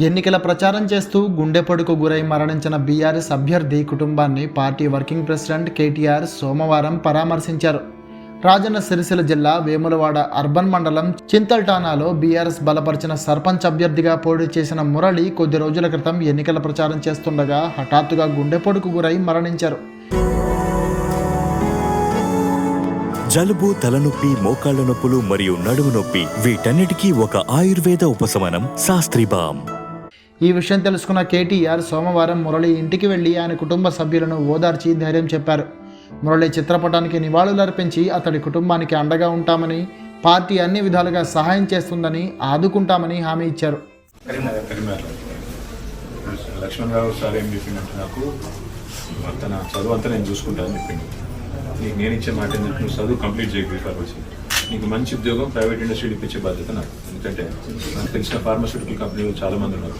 ఎన్నికల ప్రచారం చేస్తూ గుండెపడుకు గురై మరణించిన బీఆర్ఎస్ అభ్యర్థి కుటుంబాన్ని పార్టీ వర్కింగ్ ప్రెసిడెంట్ కేటీఆర్ సోమవారం పరామర్శించారు. రాజన్న సిరిసిల్ల జిల్లా వేములవాడ అర్బన్ మండలం చింతల్టానాలో బీఆర్ఎస్ బలపరిచిన సర్పంచ్ అభ్యర్థిగా పోటీ చేసిన మురళి కొద్ది రోజుల క్రితం ఎన్నికల ప్రచారం చేస్తుండగా హఠాత్తుగా గుండెపొడుకు గురై మరణించారు. జలుబు తలనొప్పి మోకాళ్ళ నొప్పులు మరియు నడుము నొప్పి వీటన్నిటికీ ఒక ఆయుర్వేద ఉపశమనం శాస్త్రీబామ్ ఈ విషయం తెలుసుకున్న కేటీఆర్ సోమవారం మురళి ఇంటికి వెళ్ళి ఆయన కుటుంబ సభ్యులను ఓదార్చి ధైర్యం చెప్పారు. మురళి చిత్రపటానికి నివాళులర్పించి అతడి కుటుంబానికి అండగా ఉంటామని పార్టీ అన్ని విధాలుగా సహాయం చేస్తుందని ఆదుకుంటామని హామీ ఇచ్చారు. లక్ష్మణరావు సార్ ఏం చెప్పిందంటే నాకు తన చదువు అంతా నేను చూసుకుంటాను చెప్పింది నీకు నేను ఇచ్చే మాట ఏంటంటే నువ్వు చదువు కంప్లీట్ చేయి వచ్చి. నీకు మంచి ఉద్యోగం ప్రైవేట్ ఇండస్ట్రీ ఇప్పించే బాధ్యత నాకు. ఎందుకంటే నాకు తెలిసిన ఫార్మస్యూటికల్ కంపెనీలు చాలా మంది ఉన్నారు.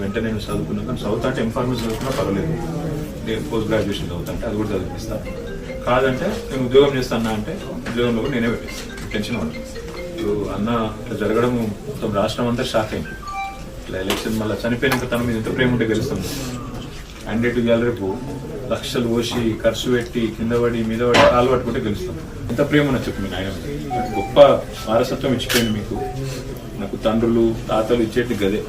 వెంటనే నేను చదువుకున్నాక సౌత్ అంటే ఎం చదువుకున్నా పర్వాలేదు. నేను పోస్ట్ గ్రాడ్యుయేషన్ చదువుతుంటే అది కూడా చదివిస్తాను కాదంటే నేను ఉద్యోగం చేస్తానా అంటే ఉద్యోగంలో కూడా నేనే పెట్టేస్తాను టెన్షన్ ఉండదు ఇప్పుడు అన్న ఇట్లా జరగడం మొత్తం రాష్ట్రం అంతా షాక్ అయింది. ఇట్లా ఎలక్షన్ మళ్ళీ చనిపోయినాక తన మీద ఎంత ప్రేమ ఉంటే గెలుస్తుంది క్యాండిడేట్ ఇవాళ రేపు లక్షలు పోసి ఖర్చు పెట్టి కింద పడి మీద పడి కాలు పట్టుకుంటే గెలుస్తాం ఎంత ప్రేమ నా చెప్పు మీ నాయన గొప్ప వారసత్వం ఇచ్చిపోయింది మీకు. నాకు తండ్రులు తాతలు ఇచ్చేటి గదే.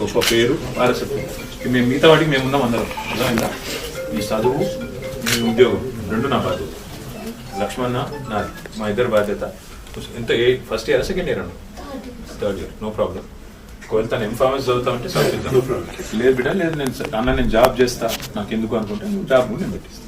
గొప్ప పేరు. వారసత్వం మేము మిగతా వాటికి మేము ఉన్నాం అందరం. అర్థమైందా? మీ చదువు మీ ఉద్యోగం రెండు నా బాధ్యత. లక్ష్మణ నా మా ఇద్దరు బాధ్యత. ఎంత ఏ ఫస్ట్ ఇయర్ సెకండ్ ఇయర్ అండి థర్డ్ ఇయర్ నో ప్రాబ్లం ఒకవేళ తను ఎంఫార్మెన్స్ చదువుతామంటే లేదు బిడ్డ లేదు నేను అన్న నేను జాబ్ చేస్తా. నాకు ఎందుకు అనుకుంటే నువ్వు జాబ్ నేను పెట్టిస్తాను